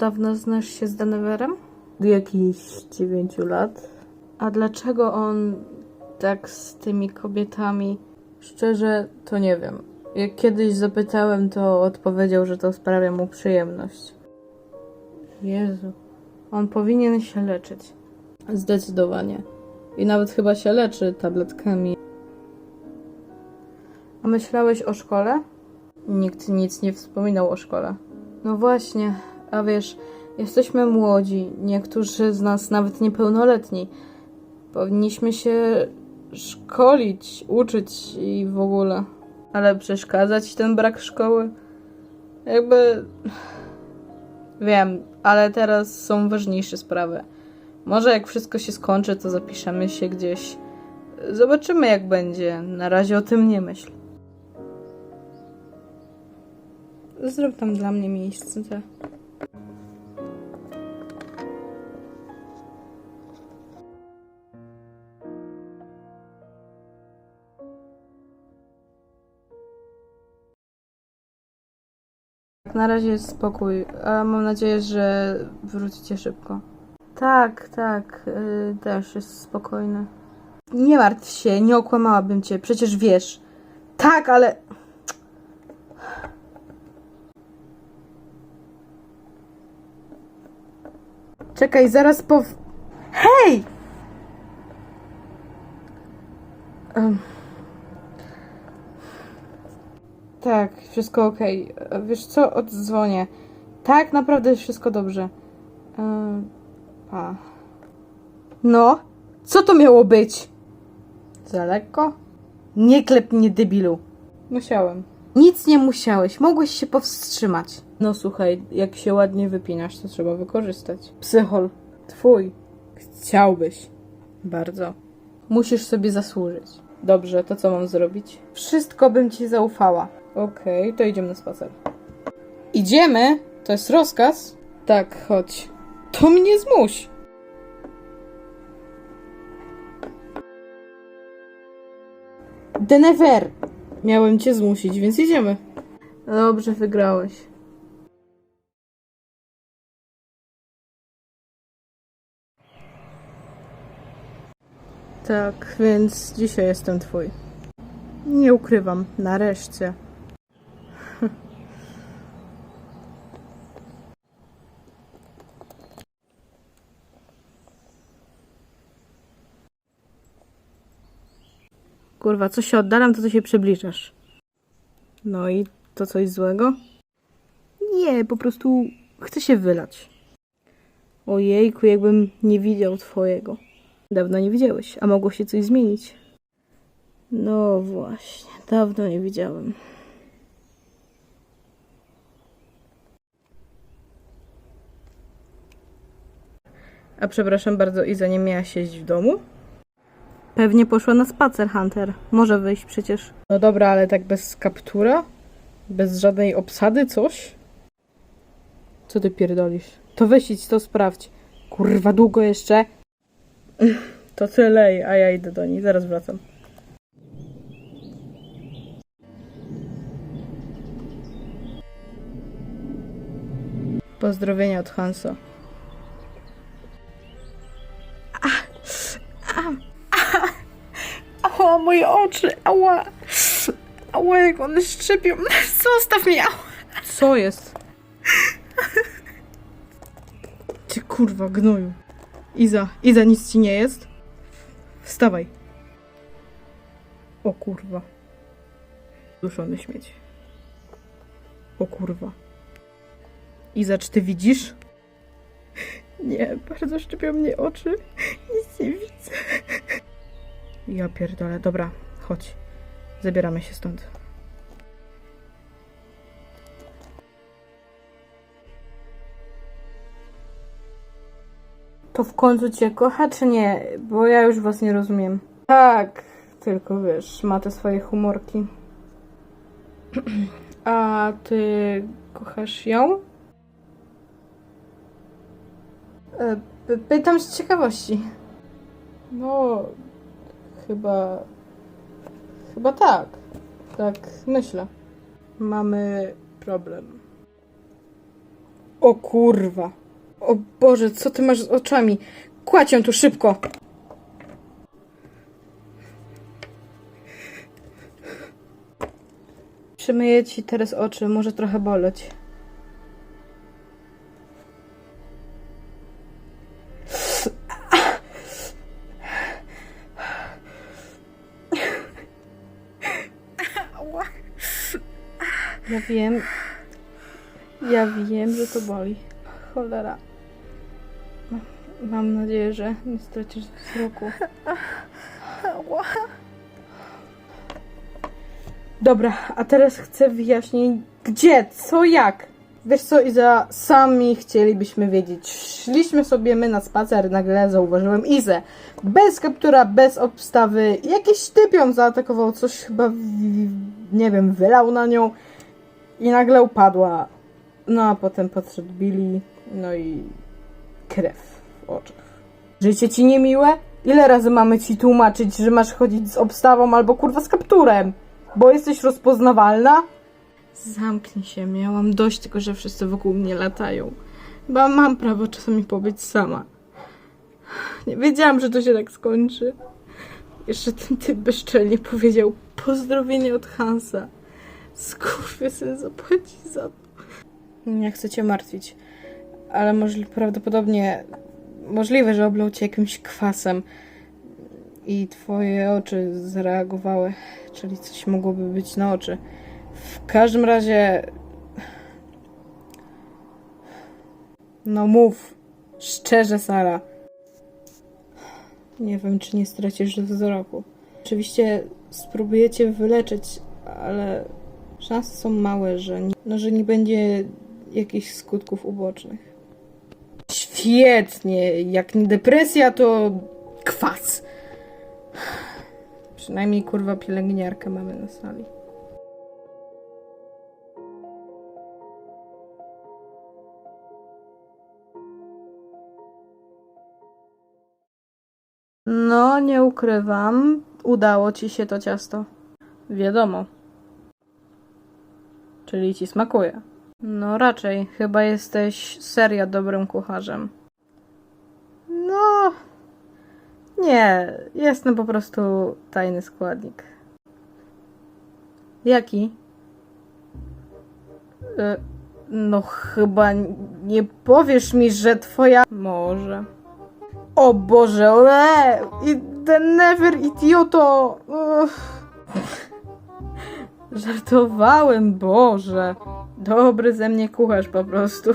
Dawna znasz się z Daneverem? Od jakichś dziewięciu lat. A dlaczego on tak z tymi kobietami? Szczerze, to nie wiem. Jak kiedyś zapytałem, to odpowiedział, że to sprawia mu przyjemność. Jezu, on powinien się leczyć. Zdecydowanie. I nawet chyba się leczy tabletkami. A myślałeś o szkole? Nikt nic nie wspominał o szkole. No właśnie, a wiesz, jesteśmy młodzi, niektórzy z nas nawet niepełnoletni. Powinniśmy się szkolić, uczyć i w ogóle. Ale przeszkadza ci ten brak szkoły? Jakby. Wiem, ale teraz są ważniejsze sprawy. Może jak wszystko się skończy, to zapiszemy się gdzieś. Zobaczymy, jak będzie. Na razie o tym nie myśl. Zrób tam dla mnie miejsce. Na razie jest spokój, mam nadzieję, że wrócicie szybko. Tak, tak, yy, też jest spokojny. Nie martw się, nie okłamałabym cię, przecież wiesz. Tak, ale. Czekaj, zaraz po. Hej! Em. Tak, wszystko okej. Wiesz co, oddzwonię. Tak, naprawdę wszystko dobrze. Em, Pa. No, co to miało być? Za lekko? Nie klep mnie, debilu. Musiałem. Nic nie musiałeś, mogłeś się powstrzymać. No słuchaj, jak się ładnie wypinasz, to trzeba wykorzystać. Psychol, twój. Chciałbyś. Bardzo. Musisz sobie zasłużyć. Dobrze, to co mam zrobić? Wszystko bym ci zaufała. Okej, to idziemy na spacer. Idziemy? To jest rozkaz? Tak, chodź. To mnie zmuś. Denever! Miałem cię zmusić, więc idziemy. Dobrze, wygrałeś. Tak, więc dzisiaj jestem twój. Nie ukrywam, nareszcie. Kurwa, co się oddalam, to co się przybliżasz. No i to coś złego? Nie, po prostu chcę się wylać. Ojejku, jakbym nie widział twojego. Dawno nie widziałeś, a mogło się coś zmienić. No właśnie, dawno nie widziałem. A przepraszam bardzo, Iza nie miała siedzieć w domu? Pewnie poszła na spacer, Hunter. Może wyjść przecież. No dobra, ale tak bez kaptura? Bez żadnej obsady, coś? Co ty pierdolisz? To weź idź, to sprawdź. Kurwa, długo jeszcze? To tyle, a ja idę do niej. Zaraz wracam. Pozdrowienia od Hansa. Ała, moje oczy, ała. Ała, jak one szczypią. Zostaw mnie, ała. Co jest? Ty kurwa, gnoju. Iza, Iza, nic ci nie jest? Wstawaj. O kurwa. Duszony śmieć. O kurwa. Iza, czy ty widzisz? Nie, bardzo szczypią mnie oczy. Nic nie widzę. Ja pierdolę. Dobra, chodź. Zabieramy się stąd. To w końcu cię kocha, czy nie? Bo ja już was nie rozumiem. Tak, tylko wiesz, ma te swoje humorki. A ty kochasz ją? E, py- Pytam z ciekawości. No, chyba. Chyba tak. Tak myślę. Mamy problem. O kurwa. O Boże, co ty masz z oczami? Kładź ją tu szybko. Przymyję ci teraz oczy, może trochę boleć. Wiem. Ja wiem, że to boli. Cholera. Mam nadzieję, że nie stracisz wzroku. Dobra, a teraz chcę wyjaśnić, gdzie, co, jak. Wiesz co, Iza, sami chcielibyśmy wiedzieć. Szliśmy sobie my na spacer, nagle zauważyłem Izę. Bez kaptura, bez obstawy. Jakiś typ ją zaatakował, coś chyba, nie wiem, wylał na nią i nagle upadła. No a potem podszedł Billy, no i krew w oczach. Życie ci niemiłe? Ile razy mamy ci tłumaczyć, że masz chodzić z obstawą albo kurwa z kapturem? Bo jesteś rozpoznawalna? Zamknij się, miałam dość tego, że wszyscy wokół mnie latają. Chyba mam prawo czasami pobyć sama. Nie wiedziałam, że to się tak skończy. Jeszcze ten typ bezczelnie powiedział pozdrowienie od Hansa. Skurwysyn zapłaci za to. Nie chcę cię martwić, ale możli- prawdopodobnie możliwe, że oblał cię jakimś kwasem i twoje oczy zareagowały, czyli coś mogłoby być na oczy. W każdym razie. No mów. Szczerze, Sara. Nie wiem, czy nie stracisz wzroku. Oczywiście spróbuję cię wyleczyć, ale szanse są małe, że nie, no, że nie będzie jakichś skutków ubocznych. Świetnie. Jak nie depresja, to kwas. Przynajmniej kurwa pielęgniarkę mamy na sali. No, nie ukrywam. Udało ci się to ciasto. Wiadomo. Czyli ci smakuje. No raczej, chyba jesteś serio dobrym kucharzem. No. Nie, jestem po prostu tajny składnik. Jaki? E, No chyba nie powiesz mi, że twoja... Może. O Boże, ole! I ten never idioto! Uff. Żartowałem, Boże. Dobry ze mnie kucharz po prostu.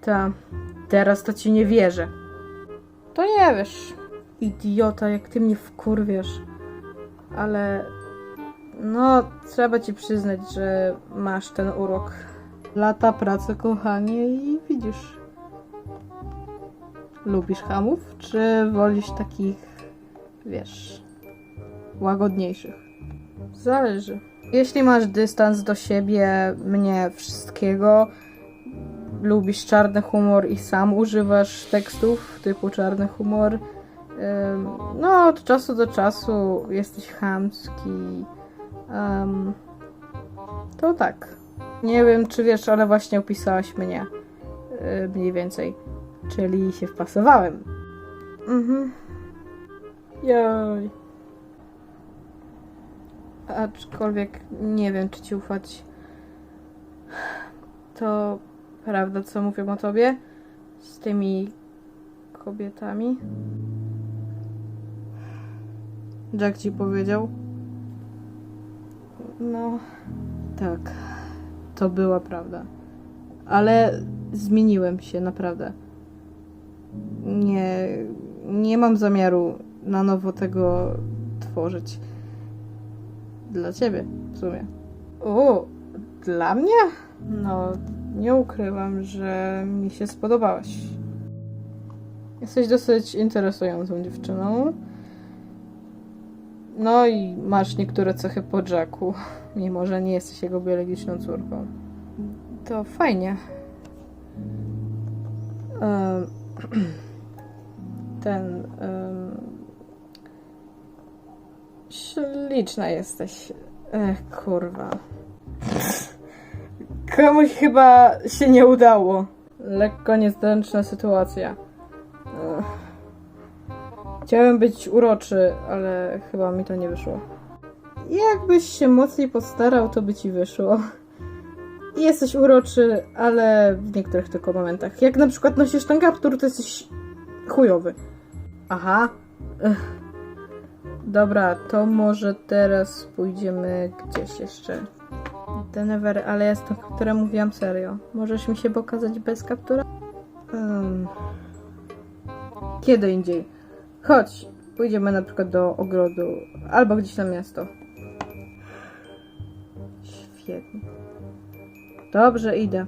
Ta, teraz to ci nie wierzę. To nie wiesz. Idiota, jak ty mnie wkurwiasz. Ale no, trzeba ci przyznać, że masz ten urok. Lata pracy, kochanie, i widzisz. Lubisz hamów, czy wolisz takich, wiesz, łagodniejszych? Zależy. Jeśli masz dystans do siebie, mnie, wszystkiego, lubisz czarny humor i sam używasz tekstów typu czarny humor, no od czasu do czasu jesteś chamski, ym, to tak. Nie wiem, czy wiesz, ale właśnie opisałaś mnie yy, mniej więcej. Czyli się wpasowałem. Mhm. Joj. Aczkolwiek nie wiem, czy ci ufać. To prawda, co mówią o tobie? Z tymi kobietami? Jack ci powiedział? No, tak. To była prawda. Ale zmieniłem się, naprawdę. Nie, nie mam zamiaru na nowo tego tworzyć. Dla ciebie, w sumie. O, dla mnie? No, nie ukrywam, że mi się spodobałaś. Jesteś dosyć interesującą dziewczyną. No i masz niektóre cechy po Jacku, mimo że nie jesteś jego biologiczną córką. To fajnie. Ten. em, śliczna jesteś. Ech, kurwa. Komuś chyba się nie udało. Lekko niezręczna sytuacja. Chciałem być uroczy, ale chyba mi to nie wyszło. Jakbyś się mocniej postarał, to by ci wyszło. Jesteś uroczy, ale w niektórych tylko momentach. Jak na przykład nosisz ten kaptur, to jesteś chujowy. Aha. Ech. Dobra, to może teraz pójdziemy gdzieś jeszcze. Denever, ale jest to, które mówiłam serio. Możesz mi się pokazać bez kaptura? Um, kiedy indziej. Chodź, pójdziemy na przykład do ogrodu albo gdzieś na miasto. Świetnie. Dobrze, idę.